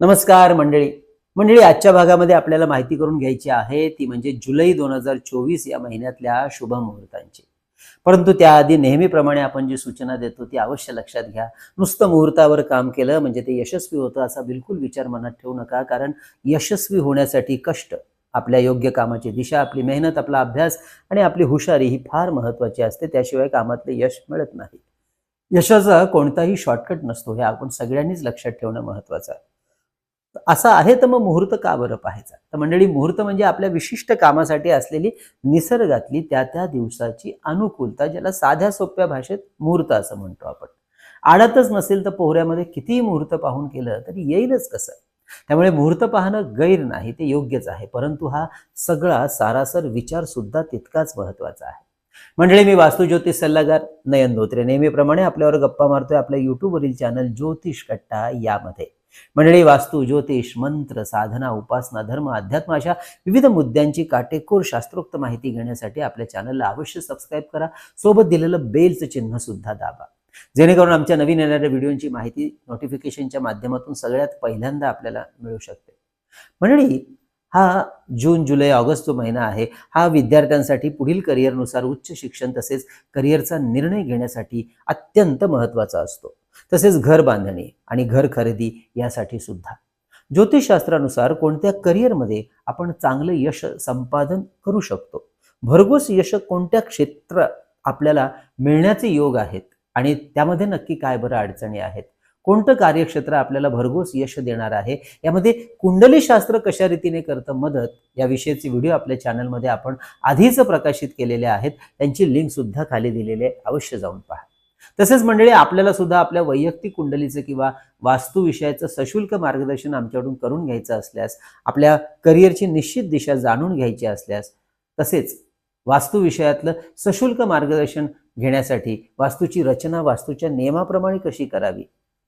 नमस्कार मंडळी. मंडळी आजच्या भागामध्ये आपल्याला माहिती करून घ्यायची आहे ती म्हणजे जुलै दोन हजार चोवीस या महिन्यातल्या शुभ मुहूर्तांची परंतु त्याआधी नेहमीप्रमाणे आपण जी सूचना देतो ती अवश्य लक्षात घ्या. नुसतं मुहूर्तावर काम केलं म्हणजे ते यशस्वी होतं असा बिलकुल विचार मनात ठेवू नका कारण यशस्वी होण्यासाठी कष्ट आपल्या योग्य कामाची दिशा आपली मेहनत आपला अभ्यास आणि आपली हुशारी ही फार महत्वाची असते. त्याशिवाय कामातले यश मिळत नाही. यशाचा कोणताही शॉर्टकट नसतो हे आपण सगळ्यांनीच लक्षात ठेवणं महत्वाचं आहे. असं आहे तर मग मुहूर्त का बरं पाहायचा? तर मंडळी मुहूर्त म्हणजे आपल्या विशिष्ट कामासाठी असलेली निसर्गातली त्या त्या दिवसाची अनुकूलता ज्याला साध्या सोप्या भाषेत मुहूर्त असं म्हणतो आपण. आडतच नसेल तर पोहऱ्यामध्ये कितीही मुहूर्त पाहून केलं तरी येईलच कसं? त्यामुळे मुहूर्त पाहणं गैर नाही ते योग्यच आहे. परंतु हा सगळा सारासर विचार सुद्धा तितकाच महत्त्वाचा आहे. मंडळी मी वास्तुज्योतिष सल्लागार नयन धोत्रे. नेहमीप्रमाणे आपल्यावर गप्पा मारतोय आपल्या युट्यूबवरील चॅनल ज्योतिष कट्टा यामध्ये. मंडळी वास्तू ज्योतिष मंत्र साधना उपासना धर्म अध्यात्म अशा विविध मुद्द्यांची काटेकोर शास्त्रोक्त माहिती घेण्यासाठी आपल्या चॅनलला अवश्य सबस्क्राईब करा. सोबत दिलेलं बेलचं चिन्ह सुद्धा दाबा. जेणेकरून आमच्या नवीन येणाऱ्या व्हिडिओची माहिती नोटिफिकेशनच्या माध्यमातून सगळ्यात पहिल्यांदा आपल्याला मिळू शकते. मंडळी हा जून जुलै ऑगस्ट जो महिना आहे हा विद्यार्थ्यांसाठी पुढील करिअरनुसार उच्च शिक्षण तसेच करिअरचा निर्णय घेण्यासाठी अत्यंत महत्त्वाचा असतो. तसेच घर बांधणे आणि घर खरेदी यासाठी सुद्धा. ज्योतिषशास्त्रानुसार कोणत्या करिअरमध्ये आपण चांगलं यश संपादन करू शकतो? भरघोस यश कोणत्या क्षेत्र आपल्याला मिळण्याचे योग आहेत? आणि त्यामध्ये नक्की काय बरं अडचणी आहेत? कोणतं कार्यक्षेत्र आपल्याला भरघोस यश देणार आहे? यामध्ये कुंडली शास्त्र कशा रीतीने करतं मदत? याविषयीचे व्हिडिओ आपल्या चॅनलमध्ये आपण आधीच प्रकाशित केलेले आहेत. त्यांची लिंक सुद्धा खाली दिलेली आहे. अवश्य जाऊन पहा. तसेच मंडळी आपल्याला सुद्धा आपल्या वैयक्तिक कुंडलीचं किंवा वास्तूविषयाचं सशुल्क मार्गदर्शन आमच्याकडून करून घ्यायचं असल्यास आपल्या करिअरची निश्चित दिशा जाणून घ्यायची असल्यास तसेच वास्तू विषयातलं सशुल्क मार्गदर्शन घेण्यासाठी वास्तूची रचना वास्तूच्या नियमाप्रमाणे कशी करावी?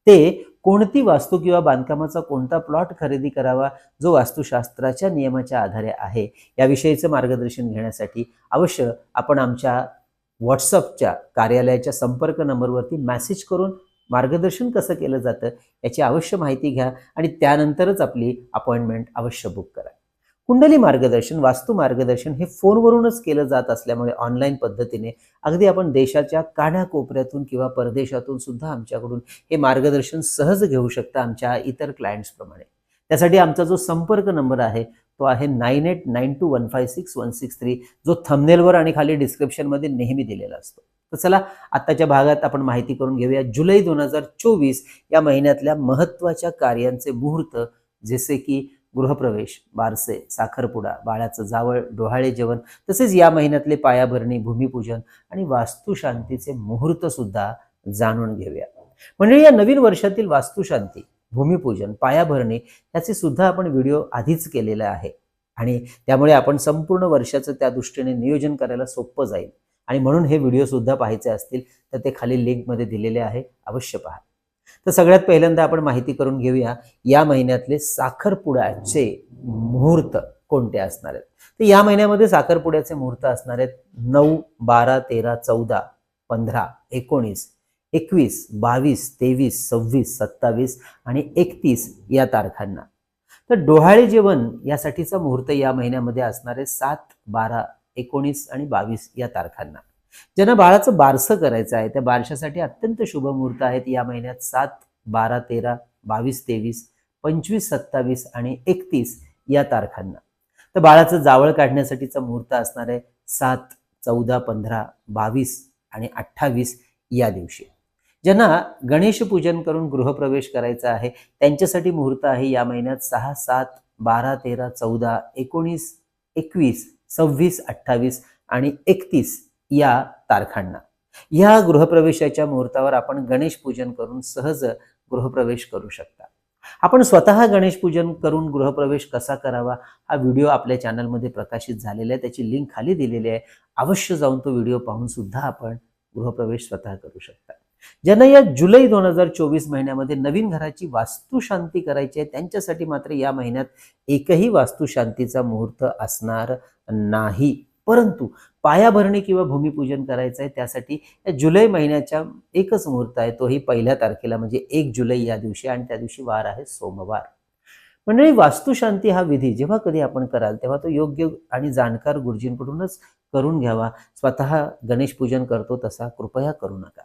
ते कोणती वास्तू किंवा बांधकामाचा कोणता प्लॉट खरेदी करावा जो वास्तुशास्त्राच्या नियमाच्या आधारे आहे याविषयीचं मार्गदर्शन घेण्यासाठी अवश्य आपण आमच्या व्हॉट्सअपच्या कार्यालयाच्या संपर्क नंबरवरती मेसेज करून मार्गदर्शन कसं केलं जातं याची अवश्य माहिती घ्या आणि त्यानंतरच आपली अपॉइंटमेंट अवश्य बुक करा. कुंडली मार्गदर्शन वास्तू मार्गदर्शन हे फोनवरूनच केलं जात असल्यामुळे ऑनलाईन पद्धतीने अगदी आपण देशाच्या कानाकोपऱ्यातून किंवा परदेशातून सुद्धा आमच्याकडून हे मार्गदर्शन सहज घेऊ शकता आमच्या इतर क्लायंट्सप्रमाणे त्यासाठी आमचा जो संपर्क नंबर आहे तो आहे nine eight nine two one five six one six three जो थमनेलवर आणि खाली डिस्क्रिप्शनमध्ये नेहमी दिलेला असतो. तर चला आत्ताच्या भागात आपण माहिती करून घेऊया. जुलै दोन हजार चोवीस या महिन्यातल्या महत्त्वाच्या कार्यांचे मुहूर्त जसे की गृहप्रवेश बारसे साखरपुडा बाळाचं जावळ डोहाळे जेवण तसेच या महिन्यातले पायाभरणी भूमिपूजन आणि वास्तुशांतीचे मुहूर्त सुद्धा जाणून घेऊया. म्हणजे या नवीन वर्षातील वास्तुशांती भूमिपूजन पायाभरणी याचे सुद्धा आपण व्हिडिओ आधीच केलेला आहे. आणि त्यामुळे आपण संपूर्ण वर्षाचं त्या दृष्टीने नियोजन करायला सोपं जाईल. आणि म्हणून हे व्हिडिओ सुद्धा पाहायचे असतील तर ते खाली लिंकमध्ये दिलेले आहे अवश्य पहा. तर सगळ्यात पहिल्यांदा आपण माहिती करून घेऊया या महिन्यातले साखरपुड्याचे मुहूर्त कोणते असणार आहेत? तर या महिन्यामध्ये साखरपुड्याचे मुहूर्त असणार आहेत नऊ बारा तेरा चौदा पंधरा एकोणीस एकवीस बावीस तेवीस सव्वीस सत्तावीस आणि एकतीस या तारखांना. तर डोहाळे जेवण यासाठीचा मुहूर्त या महिन्यामध्ये असणारे सात बारा एकोणीस आणि बावीस या तारखांना. ज्यांना बाळाचं बारसं करायचं आहे त्या बारशासाठी अत्यंत शुभ मुहूर्त आहेत. या महिन्यात सात बारा तेरा बावीस तेवीस पंचवीस सत्तावीस आणि एकतीस या तारखांना. तर बाळाचं जावळ काढण्यासाठीचा मुहूर्त असणार आहे सात चौदा पंधरा बावीस आणि अठ्ठावीस या दिवशी. ज्यांना गणेश पूजन करून गृहप्रवेश करायचा आहे त्यांच्यासाठी मुहूर्त आहे या महिन्यात सहा सात बारा तेरा चौदा एकोणीस एकवीस सव्वीस अठ्ठावीस आणि एकतीस या तारखांना. या गृहप्रवेशाच्या मुहूर्तावर आपण गणेश पूजन करून सहज गृहप्रवेश करू शकता. आपण स्वतः गणेश पूजन करून गृहप्रवेश कसा करावा हा व्हिडिओ आपल्या चॅनलमध्ये प्रकाशित झालेला आहे त्याची लिंक खाली दिलेली आहे. अवश्य जाऊन तो व्हिडिओ पाहून सुद्धा आपण गृहप्रवेश स्वतः करू शकता. ज्यांना या जुलै दोन हजार चोवीस महिन्यामध्ये नवीन घराची वास्तुशांती करायची आहे त्यांच्यासाठी मात्र या महिन्यात एकही वास्तुशांतीचा मुहूर्त असणार नाही. परंतु पायाभरणी किंवा भूमिपूजन करायचं आहे त्यासाठी या जुलै महिन्याच्या एकच मुहूर्त आहे तोही पहिल्या तारखेला म्हणजे एक जुलै या दिवशी आणि त्या दिवशी वार आहे सोमवार. मंडळी वास्तुशांती हा विधी जेव्हा कधी आपण कराल तेव्हा तो योग्य आणि जाणकार गुरुजींकडूनच करून घ्यावा. स्वतः गणेश पूजन करतो तसा कृपया करू नका.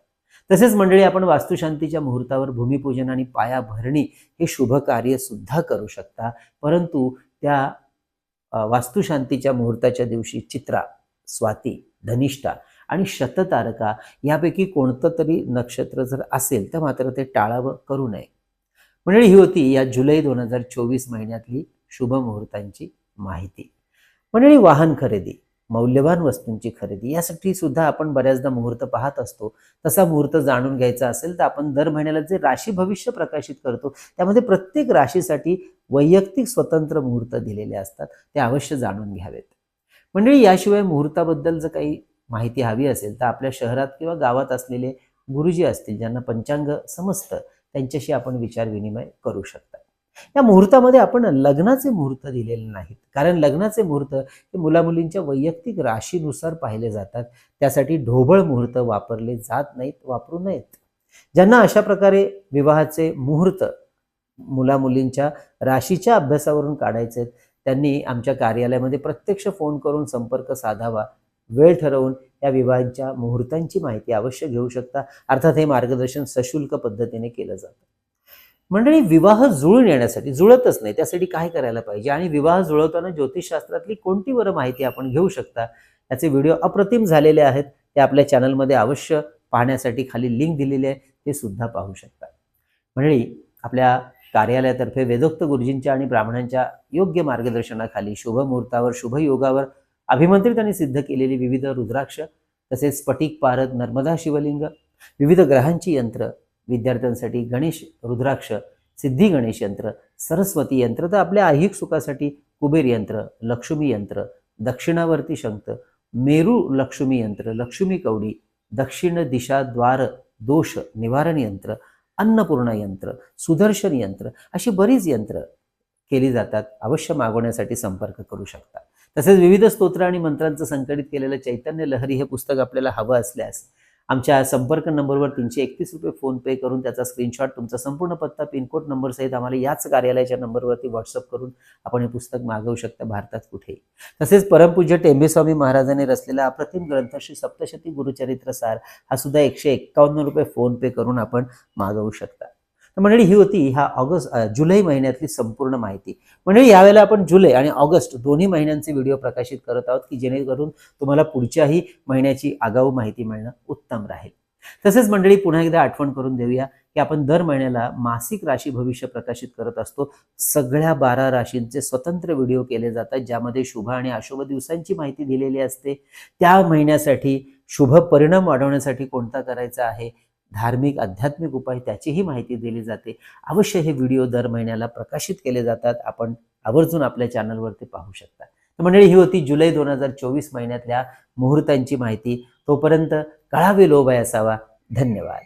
तसेच मंडळी आपण वास्तुशांतीच्या मुहूर्तावर भूमिपूजन आणि पाया भरणी हे शुभ कार्य सुद्धा करू शकता. परंतु त्या वास्तुशांतीच्या मुहूर्ताच्या दिवशी चित्रा स्वाती धनिष्ठा आणि शततारका यापैकी कोणतं तरी नक्षत्र जर असेल तर मात्र ते टाळावं करू नये. मंडळी ही होती या जुलै दोन हजार चोवीस महिन्यातली शुभ मुहूर्तांची माहिती. मंडळी वाहन खरेदी. मौल्यवान वस्तूंची खरेदी. यासाठी सुद्धा आपण बऱ्याचदा मुहूर्त पाहत असतो. तसा मुहूर्त जाणून घ्यायचा असेल तर आपण दर महिन्याला जे राशी भविष्य प्रकाशित करतो त्यामध्ये प्रत्येक राशीसाठी वैयक्तिक स्वतंत्र मुहूर्त दिलेले असतात. ते अवश्य जाणून घ्यावेत. मंडळी याशिवाय मुहूर्ताबद्दल जर काही माहिती हवी असेल तर आपल्या शहरात किंवा गावात असलेले गुरुजी असतील ज्यांना पंचांग समजतं त्यांच्याशी आपण विचार विनिमय करू शकता. या मुहूर्तामध्ये आपण लग्नाचे मुहूर्त दिलेले नाहीत. कारण लग्नाचे मुहूर्त हे मुलामुलींच्या वैयक्तिक राशीनुसार पाहिले जातात. त्यासाठी ढोबळ मुहूर्त वापरले जात नाहीत वापरू नयेत. ज्यांना अशा प्रकारे विवाहाचे मुहूर्त मुलामुलींच्या राशीच्या अभ्यासावरून काढायचे आहेत त्यांनी आमच्या कार्यालयामध्ये प्रत्यक्ष फोन करून संपर्क साधावा वेळ ठरवून या विवाहांच्या मुहूर्तांची माहिती अवश्य घेऊ शकता. अर्थात हे मार्गदर्शन सशुल्क पद्धतीने केलं जातं. मंडळी विवाह जुळून येण्यासाठी जुळतच नाही त्यासाठी काय करायला पाहिजे? आणि विवाह जुळवताना ज्योतिषशास्त्रातली कोणती बरं माहिती आपण घेऊ शकता? याचे व्हिडिओ अप्रतिम झालेले आहेत ते आपल्या चॅनलमध्ये अवश्य पाहण्यासाठी खाली लिंक दिलेली आहे ते सुद्धा पाहू शकता. मंडळी आपल्या कार्यालयातर्फे वेदोक्त गुरुजींच्या आणि ब्राह्मणांच्या योग्य मार्गदर्शनाखाली शुभ मुहूर्तावर शुभ योगावर अभिमंत्रित आणि सिद्ध केलेली विविध रुद्राक्ष तसेच स्फटिक पारद नर्मदा शिवलिंग विविध ग्रहांची यंत्र विद्यार्थ्यांसाठी गणेश रुद्राक्ष सिद्धी गणेश यंत्र सरस्वती यंत्र तर आपल्या ऐहिक सुखासाठी कुबेर यंत्र लक्ष्मी यंत्र दक्षिणावर्ती शंख मेरू लक्ष्मी यंत्र लक्ष्मी कवडी दक्षिण दिशा द्वार दोष निवारण यंत्र अन्नपूर्णा यंत्र सुदर्शन यंत्र अशी बरीच यंत्र केली जातात अवश्य मागवण्यासाठी संपर्क करू शकता. तसेच विविध स्तोत्र आणि मंत्रांचं संकलित केलेलं चैतन्य लहरी हे पुस्तक आपल्याला हवं असल्यास आमच्या संपर्क नंबरवर तीनशे एकतीस रुपये फोनपे करून त्याचा स्क्रीनशॉट तुमचा संपूर्ण पत्ता पिनकोड नंबरसहित आम्हाला याच कार्यालयाच्या नंबरवरती व्हॉट्सअप करून आपण हे पुस्तक मागवू शकता भारतात कुठेही. तसेच परमपूज्य टेंबेस्वामी महाराजांनी रचलेला अप्रतिम ग्रंथ श्री सप्तशती गुरुचरित्रसार हा सुद्धा एकशे एक्कावन्न रुपये फोनपे करून आपण मागवू शकता. तर मंडळी ही होती ह्या ऑगस्ट जुलै महिन्यातली संपूर्ण माहिती. मंडळी यावेळेला आपण जुलै आणि ऑगस्ट दोन्ही महिन्यांचे व्हिडिओ प्रकाशित करत आहोत की जेणेकरून तुम्हाला पुढच्याही महिन्याची आगाऊ माहिती मिळणं उत्तम राहील. तसेच मंडळी पुन्हा एकदा आठवण करून देऊया की आपण दर महिन्याला मासिक राशी भविष्य प्रकाशित करत असतो. सगळ्या बारा राशींचे स्वतंत्र व्हिडिओ केले जातात ज्यामध्ये शुभ आणि अशुभ दिवसांची माहिती दिलेली असते. त्या महिन्यासाठी शुभ परिणाम वाढवण्यासाठी कोणता करायचा आहे? धार्मिक आध्यात्मिक उपाय त्याचीही माहिती दिली जाते. अवश्य हे व्हिडिओ दर महिन्याला प्रकाशित केले जातात. आपण आवर्जून आपल्या चॅनलवरती पाहू शकता. तर मंडळी ही होती जुलै दोन हजार चोवीस महिन्यातल्या मुहूर्तांची माहिती. तोपर्यंत कळावे लोभाय असावा. धन्यवाद.